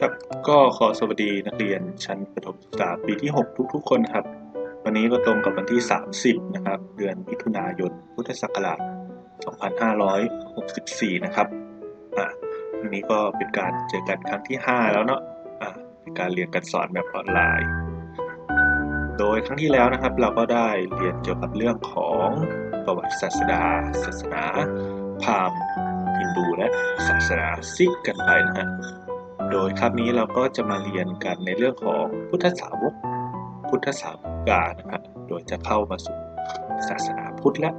ครับก็ขอสวัสดีนักเรียนชั้นประถมศึกษาปีที่ 6 ทุกๆ คนครับ วันนี้ก็ตรงกับวันที่ 30 นะครับ เดือนมิถุนายน พุทธศักราช 2564 นะครับอ่าวันนี้ก็เป็นการเจอกันครั้งที่ 5 แล้วเนาะอ่าเป็นการเรียนการสอนแบบออนไลน์ โดยครั้งที่แล้วนะครับ เราก็ได้เรียนเกี่ยวกับเรื่องของประวัติศาสดาศาสนาพราหมณ์ฮินดูและศาสนาซิกกันไปนะฮะ โดยครั้งนี้เราก็จะมาเรียนกันในเรื่องของพุทธสาวก พุทธสาวกานะครับโดยจะเข้ามาสู่ศาสนาพุทธและ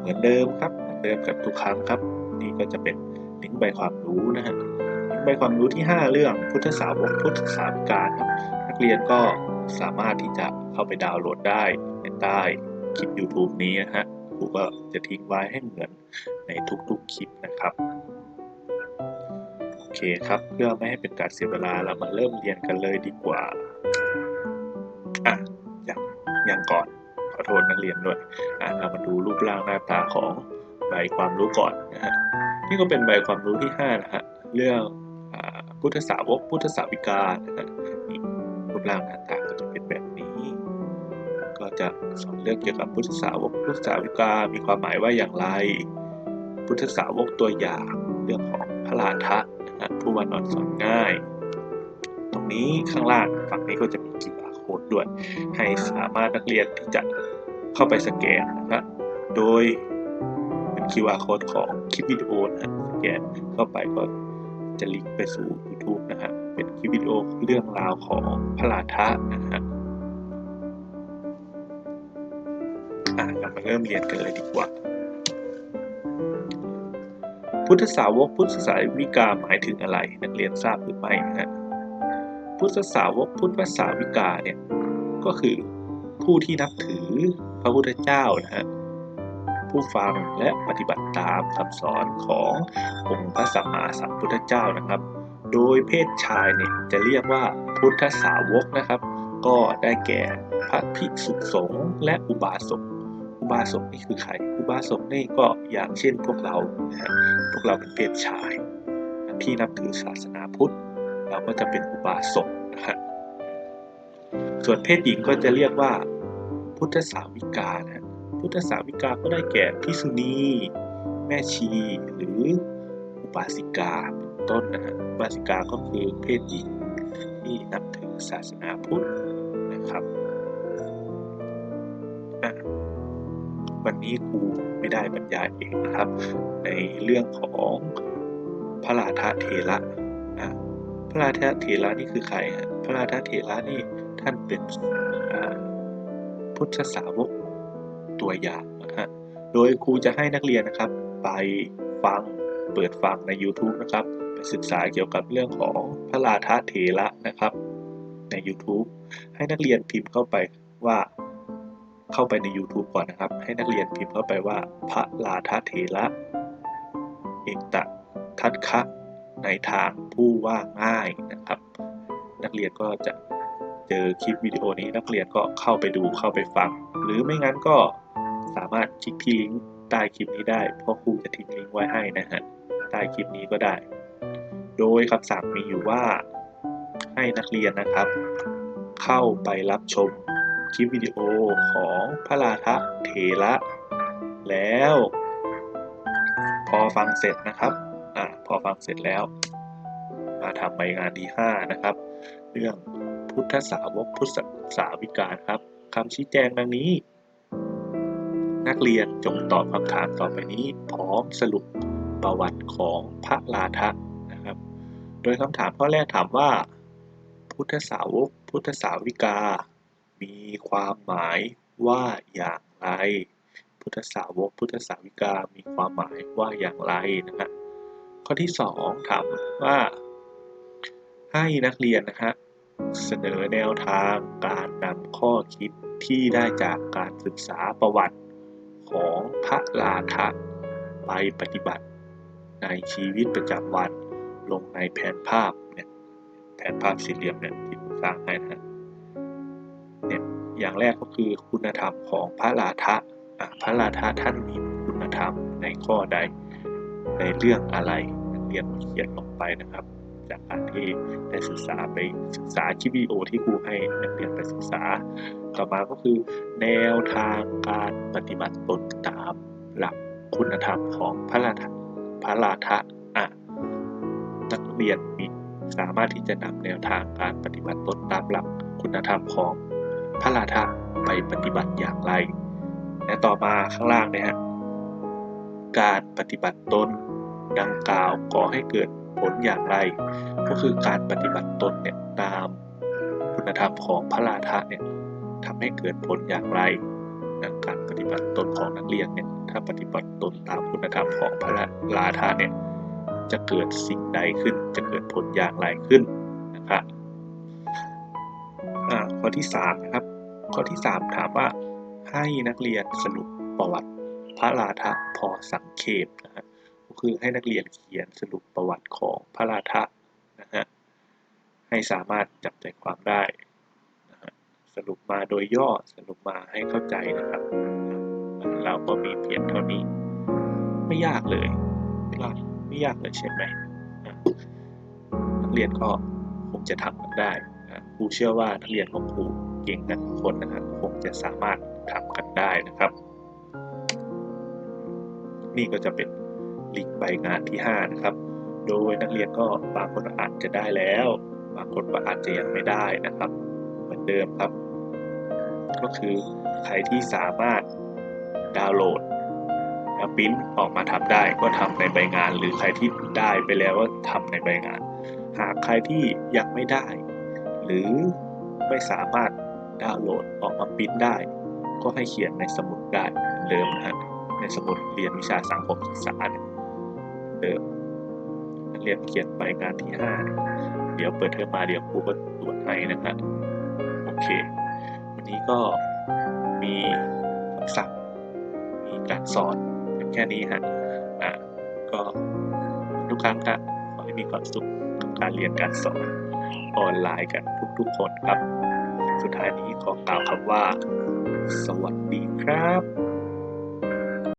เหมือนเดิมครับเหมือนเดิมกับทุกครั้งครับ นี่ก็จะเป็นลิงก์ใบความรู้นะฮะลิงก์ใบความรู้ที่ 5 เรื่องพุทธสาวกพุทธสาวกาครับนักเรียนก็สามารถที่จะเข้าไปดาวน์โหลดได้ในใต้คลิป YouTube นี้นะฮะครูก็จะทิ้งไว้ให้เหมือน ในทุกๆคลิปนะครับโอเคครับเพื่อไม่ให้เป็นการเสียเวลาเรามาเริ่มเรียนกันเลยดีกว่าอะอยังอยังก่อนขอโทษนักเรียนด้วยอะเรามาดูรูปร่างหน้าตาของใบความรู้ก่อนนะฮะนี่ก็เป็นใบความรู้ที่5นะฮะเรื่องอาพุทธสาวกพุทธสาวิกานะฮะรูปร่างหน้าตาก็จะเป็นแบบนี้ ก็จะสอนเรื่องเกี่ยวกับพุทธสาวกพุทธสาวิกามีความหมายว่าอย่างไร พุทธสาวกตัวอย่างเรื่องของพระราทะนะฮะผู้วันอ่อนสอนง่าย ตรงนี้ข้างล่างฝั่งนี้ก็จะมี QR code ด้วย ให้สามารถนักเรียนที่จะเข้าไปสแกนนะครับโดยเป็น QR code ของคลิปวิดีโอนะฮะสแกนเข้าไปก็จะลิงก์ไปสู่ YouTube นะฮะเป็นคลิปวิดีโอเรื่องราวของพระราทะนะฮะอะเรามาเริ่มเรียนกันเลยดีกว่า พุทธสาวกพุทธสาวิกาหมายถึงอะไร นักเรียนทราบหรือไม่นะฮะพุทธสาวกพุทธสาวิกาเนี่ยก็คือผู้ที่นับถือพระพุทธเจ้านะฮะผู้ฟังและปฏิบัติตามคำสอนขององค์พระสัมมาสัมพุทธเจ้านะครับ โดยเพศชายเนี่ยจะเรียกว่าพุทธสาวกนะครับ ก็ได้แก่พระภิกษุสงฆ์และอุบาสก บาสกนี่คือใครอุบาสกนี่ก็อย่างเช่นพวกเรานะฮะพวกเราเป็นเพศชายที่นับถือศาสนาพุทธ เราก็จะเป็นอุบาสกนะฮะส่วนเพศหญิงก็จะเรียกว่า พุทธสาวิกานะฮะพุทธสาวิกาก็ได้แก่พิสุณีแม่ชี หรืออุบาสิกาเป็นต้นนะฮะอุบาสิกาก็คือเพศหญิงที่นับถือศาสนาพุทธนะครับ วันนี้ครูไม่ได้บรรยายเองนะครับ ในเรื่องของพระราธเถระอะพระราธเถระนี่คือใครพระราธเถระนี่ท่านเป็นพุทธสาวกตัวอย่างนะฮะโดยครูจะให้นักเรียนนะครับ ไปฟังเปิดฟังใน YouTube นะครับไปศึกษาเกี่ยวกับเรื่องของพระราธเถระนะครับ ใน YouTube ให้นักเรียนพิมพ์เข้าไปว่า เข้าไปใน YouTube ก่อนนะครับ ให้นักเรียนพิมพ์เข้าไปว่า พระลาทเถระเอกตะทัตคะในทางผู้ว่าง่ายนะครับ นักเรียนก็จะเจอคลิปวิดีโอนี้นักเรียนก็เข้าไปดูเข้าไปฟัง หรือไม่งั้นก็สามารถคลิกที่ลิงก์ใต้คลิปนี้ได้เพราะครูจะทิ้งลิงก์ไว้ให้นะฮะใต้คลิปนี้ก็ได้ โดยคำสั่งมีอยู่ว่าให้นักเรียนนะครับ เข้าไปรับชม คลิปวิดีโอของพระราธเถระแล้ว พอฟังเสร็จนะครับอ่าพอฟังเสร็จแล้ว มาทำใบงานที่5นะครับ เรื่องพุทธสาวกพุทธสาวิกาครับคำชี้แจงดังนี้ นักเรียนจงตอบคำถามต่อไปนี้ พร้อมสรุปประวัติของพระราธะนะครับ โดยคำถามข้อแรกถามว่า พุทธสาวกพุทธสาวิกา มีความหมายว่าอย่างไร พุทธสาวก พุทธสาวิกา มีความหมายว่าอย่างไรนะฮะข้อที่สองถามว่า ให้นักเรียนนะฮะเสนอแนวทางการนำข้อคิดที่ได้จากการศึกษาประวัติของพระราธะไปปฏิบัติ ในชีวิตประจำวันลงในแผนภาพเนี่ยแผนภาพสี่เหลี่ยมเนี่ยที่สร้างให้นะฮะ อย่างแรกก็คือคุณธรรมของพระราธะพระราธะท่านมีคุณธรรมในข้อใดในเรื่องอะไรนักเรียนเขียนลงไปนะครับ จากการที่ได้ศึกษาไปศึกษาคลิปวิดีโอที่ครูให้นักเรียนไปศึกษา ต่อมาก็คือ แนวทางการปฏิบัติตนตามหลักคุณธรรมของพระราชพระราชอะนักเรียนมีสามารถที่จะนำแนวทางการปฏิบัติตนตามหลักคุณธรรมของ พระราชไปปฏิบัติอย่างไร และต่อมาข้างล่างเนี่ยฮะการปฏิบัติตนดังกล่าวก่อให้เกิดผลอย่างไร ก็คือการปฏิบัติตนเนี่ยตามคุณธรรมของพระราชเนี่ยทำให้เกิดผลอย่างไรนะการปฏิบัติตนของนักเรียนเนี่ยถ้าปฏิบัติตนตามคุณธรรมของพระราชเนี่ยจะเกิดสิ่งใดขึ้นจะเกิดผลอย่างไรขึ้น ข้อที่สามนะครับ ข้อที่ 3 ถามว่าให้นักเรียนสรุปประวัติพระราธะพอสังเขปนะฮะก็คือให้นักเรียนเขียนสรุปประวัติของพระราธะนะฮะให้สามารถจับใจความได้นะฮะสรุปมาโดยย่อสรุปมาให้เข้าใจนะครับ เราก็มีเพียงเท่านี้ ไม่ยากเลยไม่ยากไม่ยากเลยใช่ไหมนักเรียนก็คงจะทำกันได้ ครูเชื่อว่านักเรียนของครูเก่งกันทุกคนนะครับคงจะสามารถทำกันได้นะครับ นี่ก็จะเป็นลิงก์ใบงานที่ 5 นะครับ โดยนักเรียนก็บางคนอาจจะได้แล้ว บางคนก็อาจจะยังไม่ได้นะครับ เหมือนเดิมครับ ก็คือใครที่สามารถดาวน์โหลดแล้วปริ้นออกมาทำได้ก็ทำในใบงาน หรือใครที่ได้ไปแล้วก็ทำในใบงาน หากใครที่ยังไม่ได้ หรือไม่สามารถดาวน์โหลดออกมาปิ้นได้ ก็ให้เขียนในสมุดได้เหมือนเดิมนะฮะในสมุดเรียนวิชาสังคมศึกษาเดิมเรียนเขียนใบงานที่5เนี่เดี๋ยวเปิดเทอมมาเดี๋ยวครูก็ตรวจให้นะครับโอเค วันนี้ก็มีคำศัพท์มีการสอนแค่นี้ฮะอะก็ทุกครั้งครับขอให้มีความสุขกับการเรียนการสอน ออนไลน์กันทุกๆคนครับ สุดท้ายนี้ขอกล่าวคำว่า สวัสดีครับ